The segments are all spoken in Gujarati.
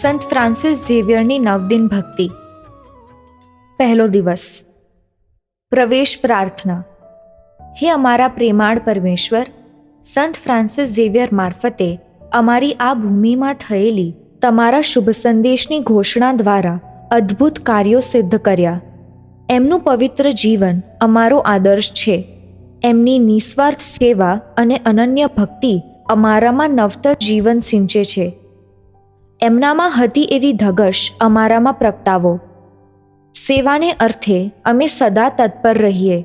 સંત ફ્રાન્સિસ ઝેવિયરની નવદિન ભક્તિ. પહેલો દિવસ. પ્રવેશ પ્રાર્થના. હે અમારા પ્રેમાળ પરમેશ્વર, સંત ફ્રાન્સિસ ઝેવિયર મારફતે અમારી આ ભૂમિમાં થયેલી તમારા શુભ સંદેશની ઘોષણા દ્વારા અદ્ભુત કાર્યો સિદ્ધ કર્યા. એમનું પવિત્ર જીવન અમારો આદર્શ છે. એમની નિસ્વાર્થ સેવા અને અનન્ય ભક્તિ અમારામાં નવતર જીવન સિંચે છે. એમનામાં હતી એવી ધગશ અમારામાં પ્રગટાવો. સેવાને અર્થે અમે સદા તત્પર રહીએ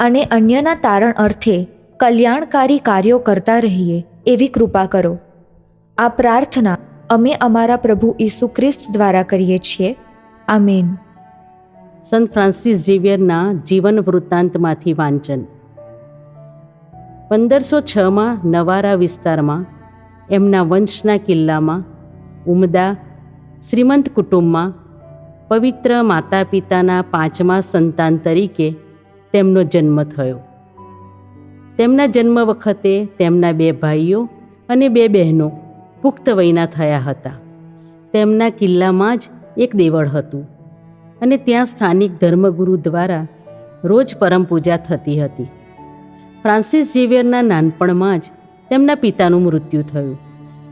અને અન્યના તારણ અર્થે કલ્યાણકારી કાર્યો કરતા રહીએ એવી કૃપા કરો. આ પ્રાર્થના અમે અમારા પ્રભુ ઈસુ ખ્રિસ્ત દ્વારા કરીએ છીએ. આમેન. સંત ફ્રાન્સિસ ઝેવિયરના જીવન વૃત્તાંતમાંથી વાંચન. પંદરસો છમાં નવારા વિસ્તારમાં, એમના વંશના કિલ્લામાં ઉમદા શ્રીમંત કુટુંબમાં પવિત્ર માતા પિતાના પાંચમા સંતાન તરીકે તેમનો જન્મ થયો. તેમના જન્મ વખતે તેમના બે ભાઈઓ અને બે બહેનો પુખ્ત વયના થયા હતા. તેમના કિલ્લામાં જ એક દેવળ હતું અને ત્યાં સ્થાનિક ધર્મગુરુ દ્વારા રોજ પરમ પૂજા થતી હતી. ફ્રાન્સિસ ઝેવિયરના નાનપણમાં જ તેમના પિતાનું મૃત્યુ થયું.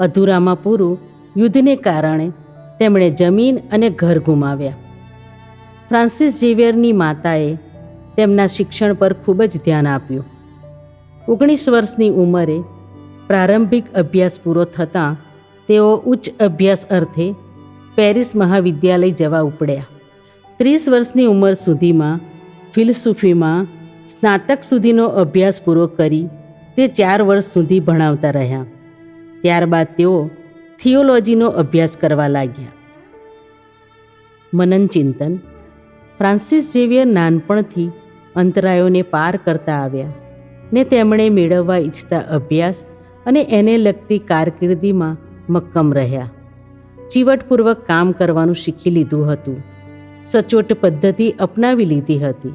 અધૂરામાં પૂરું યુદ્ધને કારણે તેમણે જમીન અને ઘર ગુમાવ્યા. ફ્રાન્સિસ ઝેવિયરની માતાએ તેમના શિક્ષણ પર ખૂબ જ ધ્યાન આપ્યું. ઓગણીસ વર્ષની ઉંમરે પ્રારંભિક અભ્યાસ પૂરો થતાં તેઓ ઉચ્ચ અભ્યાસ અર્થે પેરિસ મહાવિદ્યાલય જવા ઉપડ્યા. ત્રીસ વર્ષની ઉંમર સુધીમાં ફિલસૂફીમાં સ્નાતક સુધીનો અભ્યાસ પૂરો કરી તે ચાર વર્ષ સુધી ભણાવતા રહ્યા. ત્યારબાદ તેઓ થિયોલોજીનો અભ્યાસ કરવા લાગ્યા. મનન ચિંતન, ફ્રાન્સિસ ઝેવિયર નાનપણથી અંતરાયોને પાર કરતા આવ્યા ને તેમણે મેળવવા ઈચ્છતા અભ્યાસ અને એને લગતી કારકિર્દીમાં મક્કમ રહ્યા. ચીવટપૂર્વક કામ કરવાનું શીખી લીધું હતું. સચોટ પદ્ધતિ અપનાવી લીધી હતી.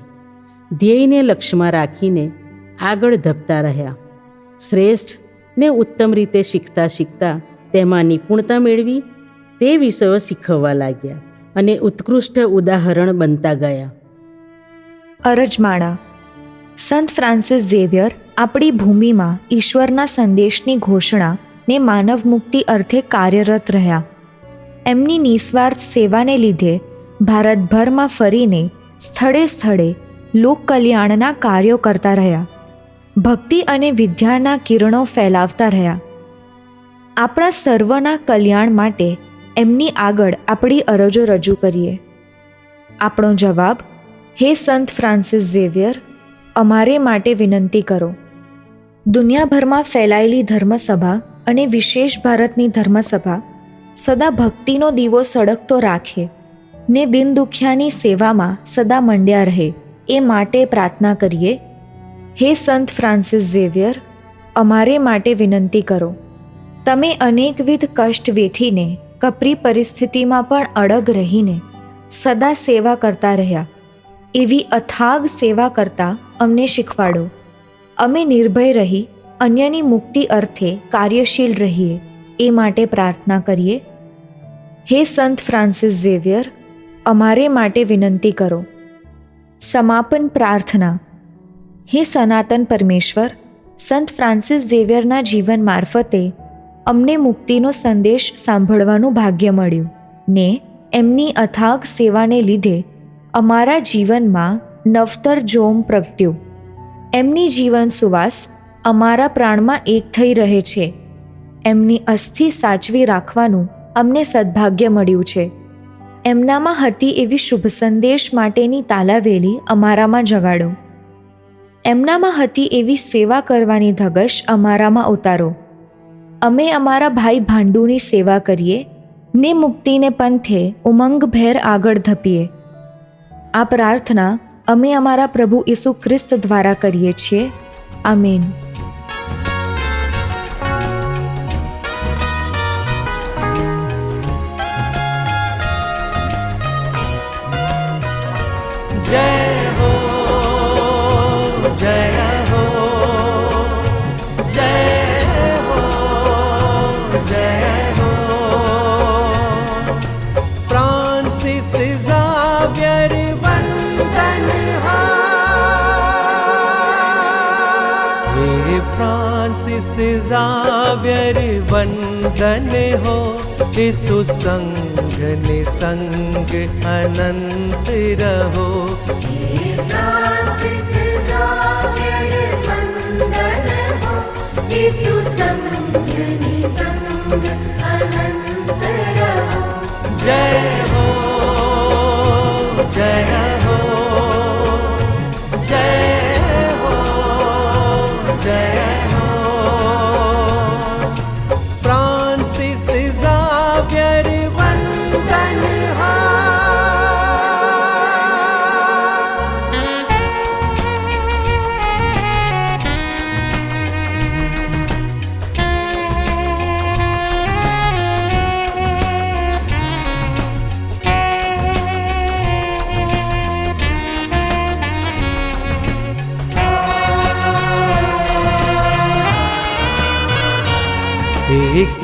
ધ્યેયને લક્ષ્યમાં રાખીને આગળ ધપતા રહ્યા. શ્રેષ્ઠ ને ઉત્તમ રીતે શીખતા શીખતા તેમાં નિપુણતા મેળવી, તે વિષયો શીખવવા લાગ્યા અને ઉત્કૃષ્ટ ઉદાહરણ બનતા ગયા. અરજમાળા, સંત ફ્રાન્સિસ ઝેવિયર આપણી ભૂમિમાં ઈશ્વરના સંદેશની ઘોષણા ને માનવ મુક્તિ અર્થે કાર્યરત રહ્યા. એમની નિસ્વાર્થ સેવાને લીધે ભારતભરમાં ફરીને સ્થળે સ્થળે લોક કલ્યાણના કાર્યો કરતા રહ્યા. ભક્તિ અને વિદ્યાના કિરણો ફેલાવતા રહ્યા. આપણા સર્વના કલ્યાણ માટે એમની આગળ આપણી અરજો રજૂ કરીએ. આપણો જવાબ, હે સંત ફ્રાન્સિસ ઝેવિયર, અમારે માટે વિનંતી કરો. દુનિયાભરમાં ફેલાયેલી ધર્મસભા અને વિશેષ ભારતની ધર્મસભા સદા ભક્તિનો દીવો સળગતો રાખે ને દિન દુખ્યાની સેવામાં સદા મંડ્યા રહે, એ માટે પ્રાર્થના કરીએ. હે સંત ફ્રાન્સિસ ઝેવિયર, અમારે માટે વિનંતી કરો. તમે અનેકવિધ કષ્ટ વેઠીને, કપરી પરિસ્થિતિમાં પણ અડગ રહીને, સદા સેવા કરતા રહ્યા. એવી અથાગ સેવા કરતા અમને શીખવાડો. અમે નિર્ભય રહી, અન્યની મુક્તિ અર્થે કાર્યશીલ રહીએ, એ માટે પ્રાર્થના કરીએ. હે સંત ફ્રાન્સિસ ઝેવિયર, અમારે માટે વિનંતી કરો. સમાપન પ્રાર્થના. હે સનાતન પરમેશ્વર, સંત ફ્રાન્સિસ ઝેવિયરના જીવન મારફતે અમને મુક્તિનો સંદેશ સાંભળવાનું ભાગ્ય મળ્યું. ને એમની અથાગ સેવાને લીધે અમારા જીવનમાં નવતર જોમ પ્રગટ્યું. એમની જીવન સુવાસ અમારા પ્રાણમાં એક થઈ રહે છે. એમની અસ્થિ સાચવી રાખવાનું અમને સદભાગ્ય મળ્યું છે. એમનામાં હતી એવી શુભ સંદેશ માટેની તાલાવેલી અમારામાં જગાડો. એમનામાં હતી એવી સેવા કરવાની ધગશ અમારામાં ઉતારો. અમે અમારા ભાઈ ભાંડુની સેવા કરીએ, ને મુક્તિને પંથે ઉમંગભેર આગળ ધપીએ. આ પ્રાર્થના અમે અમારા પ્રભુ ઈસુ ખ્રિસ્ત દ્વારા કરીએ છીએ. આમીન. जाव्यर वंदन हो यीशु संग निसंग अनंत रहो फ्रांसिस जावियर वंदन हो यीशु संग निसंग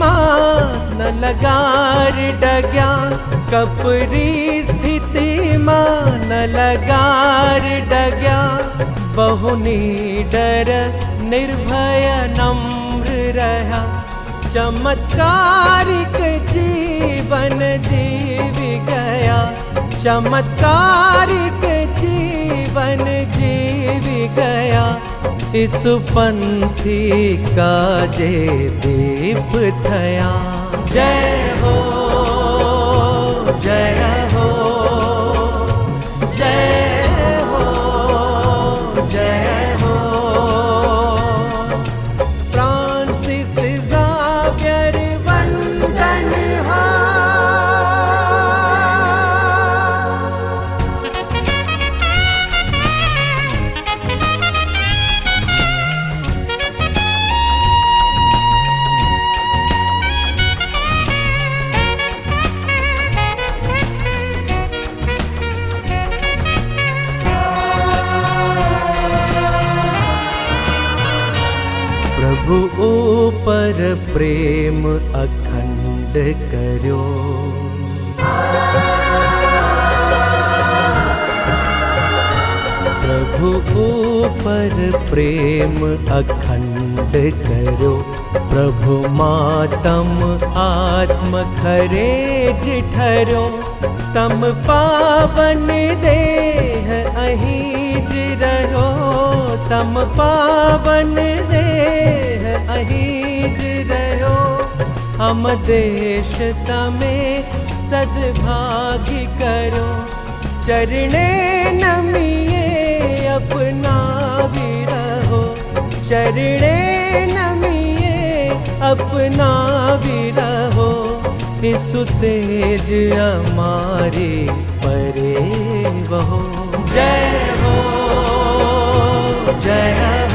માં ન લગાર ડગ્યા કપરી સ્થિતિમાં ન લગાર ડગ્યા બહુ નિડર નિર્ભય નમ્ર રહ્યા ચમત્કારિક જીવન જીવી ગયા ચમત્કારિક જીવન જીવી ગયા इस पंथी का जे दीप थया जय हो ઉપર પ્રેમ અખંડ કર્યો પ્રભુ ઉપર પ્રેમ અખંડ કર્યો પ્રભુ માતમ આત્મ ખરે જ ઠર્યો તમ પાવન દેહ તમ પાવન દેહ અહીં જ રહ્યો અમ દેશ તમે સદભાગી કરો ચરણે નમીએ અપનાવી રહો ચરણે નમીએ અપનાવી રહો સુતેજ અમારી પરે વહો જય હો I am.